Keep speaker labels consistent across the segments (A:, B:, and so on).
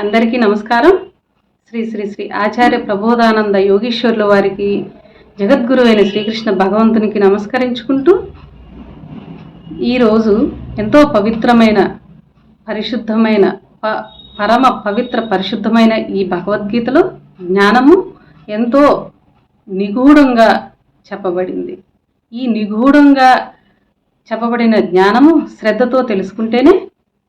A: అందరికీ నమస్కారం. శ్రీ శ్రీ శ్రీ ఆచార్య ప్రబోధానంద యోగీశ్వరుల వారికి జగద్గురు అయిన శ్రీకృష్ణ భగవంతునికి నమస్కరించుకుంటూ ఈరోజు ఎంతో పవిత్రమైన పరిశుద్ధమైన ప పరమ పవిత్ర పరిశుద్ధమైన ఈ భగవద్గీతలో జ్ఞానము ఎంతో నిగూఢంగా చెప్పబడింది. ఈ నిగూఢంగా చెప్పబడిన జ్ఞానము శ్రద్ధతో తెలుసుకుంటేనే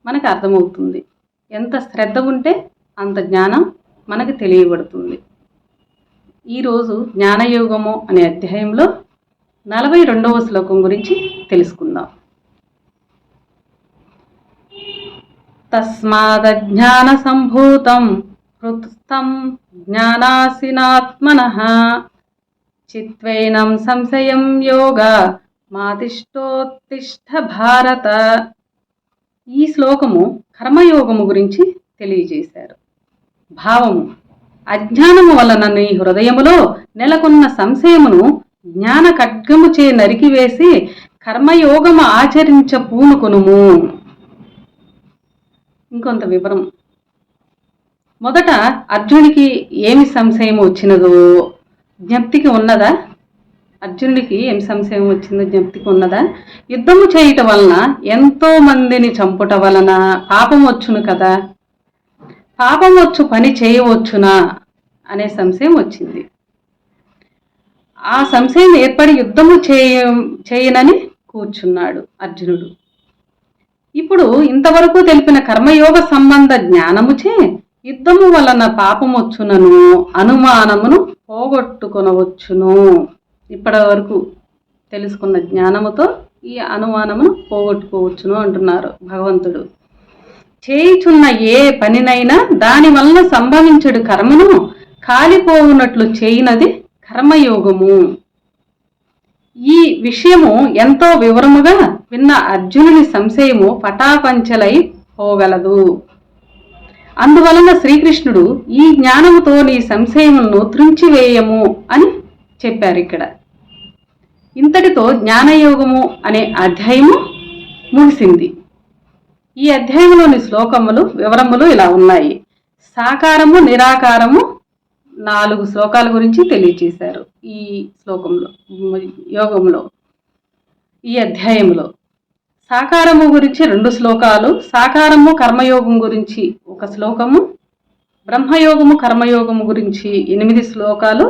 A: మనకు అర్థమవుతుంది. ఎంత శ్రద్ధ ఉంటే అంత జ్ఞానం మనకు తెలియబడుతుంది. ఈరోజు జ్ఞానయోగము అనే అధ్యాయంలో నలభై రెండవ శ్లోకం గురించి తెలుసుకుందాం. తస్మాదజ్ఞాన సంభూతం హృత్స్థం జ్ఞానాసినాత్మన చిత్వైనం సంశయం యోగ మాతిష్టోత్తిష్ట భారత ఈ శ్లోకము కర్మయోగము గురించి తెలియజేశారు. భావము. అజ్ఞానము వలన నీ హృదయములో నెలకొన్న సంశయమును జ్ఞాన ఖడ్గముచే నరికివేసి కర్మయోగము ఆచరించ పూనుకొనుము. ఇంకొంత వివరం. మొదట అర్జునికి ఏమి సంశయం వచ్చినదో? జ్ఞప్తికి ఉన్నదా? అర్జునుడికి ఏం సంశయం వచ్చిందో జ్ఞప్తికి ఉన్నదా? యుద్ధము చేయటం వలన ఎంతో మందిని చంపుట వలన పాపం వచ్చును కదా. పాపం వచ్చు పని చేయవచ్చునా? అనే సంశయం వచ్చింది. ఆ సంశయం ఏర్పడి యుద్ధము చేయ చేయనని కూర్చున్నాడు అర్జునుడు. ఇప్పుడు ఇంతవరకు తెలిపిన కర్మయోగ సంబంధ జ్ఞానముచే యుద్ధము వలన పాపమొచ్చునను అనుమానమును పోగొట్టుకొనవచ్చును. ఇప్పటి వరకు తెలుసుకున్న జ్ఞానముతో ఈ అనుమానమును పోగొట్టుకోవచ్చును అంటున్నారు భగవంతుడు. చేయుచున్న ఏ పనినైనా దాని వలన సంభవించడు కర్మను కాలిపోవునట్లు చేయినది కర్మయోగము. ఈ విషయము ఎంతో వివరముగా విన్న అర్జునుని సంశయము పటాపంచలై పోగలదు. అందువలన శ్రీకృష్ణుడు ఈ జ్ఞానముతో నీ సంశయములను త్రుంచివేయము అని చెప్పారు ఇక్కడ. ఇంతటితో జ్ఞానయోగము అనే అధ్యాయము ముగిసింది. ఈ అధ్యాయంలోని శ్లోకములు వివరములు ఇలా ఉన్నాయి. సాకారము నిరాకారము నాలుగు శ్లోకాల గురించి తెలియచేశారు ఈ శ్లోకంలో యోగంలో ఈ అధ్యాయంలో సాకారము గురించి రెండు శ్లోకాలు సాకారము కర్మయోగం గురించి ఒక శ్లోకము బ్రహ్మయోగము కర్మయోగము గురించి ఎనిమిది శ్లోకాలు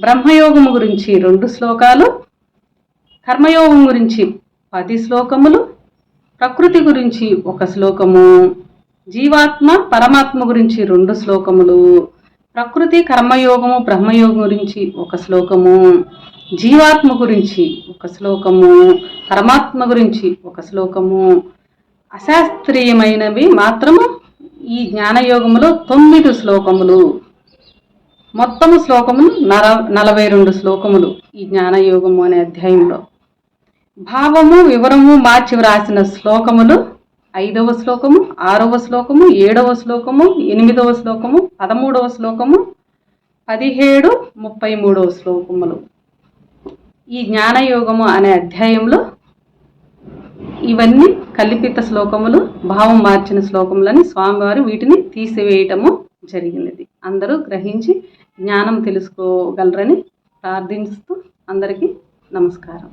A: బ్రహ్మయోగము గురించి రెండు శ్లోకాలు కర్మయోగం గురించి పది శ్లోకములు ప్రకృతి గురించి ఒక శ్లోకము జీవాత్మ పరమాత్మ గురించి రెండు శ్లోకములు ప్రకృతి కర్మయోగము బ్రహ్మయోగం గురించి ఒక శ్లోకము జీవాత్మ గురించి ఒక శ్లోకము పరమాత్మ గురించి ఒక శ్లోకము. అశాస్త్రీయమైనవి మాత్రము ఈ జ్ఞానయోగములో తొమ్మిది శ్లోకములు. మొత్తము శ్లోకములు నర నలభై రెండు శ్లోకములు ఈ జ్ఞానయోగము అనే అధ్యాయంలో. భావము వివరము మార్చి వ్రాసిన శ్లోకములు ఐదవ శ్లోకము ఆరవ శ్లోకము ఏడవ శ్లోకము ఎనిమిదవ శ్లోకము పదమూడవ శ్లోకము పదిహేడు ముప్పై మూడవ శ్లోకములు. ఈ జ్ఞానయోగము అనే అధ్యాయంలో ఇవన్నీ కల్పిత శ్లోకములు భావం మార్చిన శ్లోకములని స్వామివారు వీటిని తీసివేయటము జరిగినది. అందరూ గ్రహించి జ్ఞానం తెలుసుకోగలరని ప్రార్థిస్తూ అందరికీ నమస్కారం.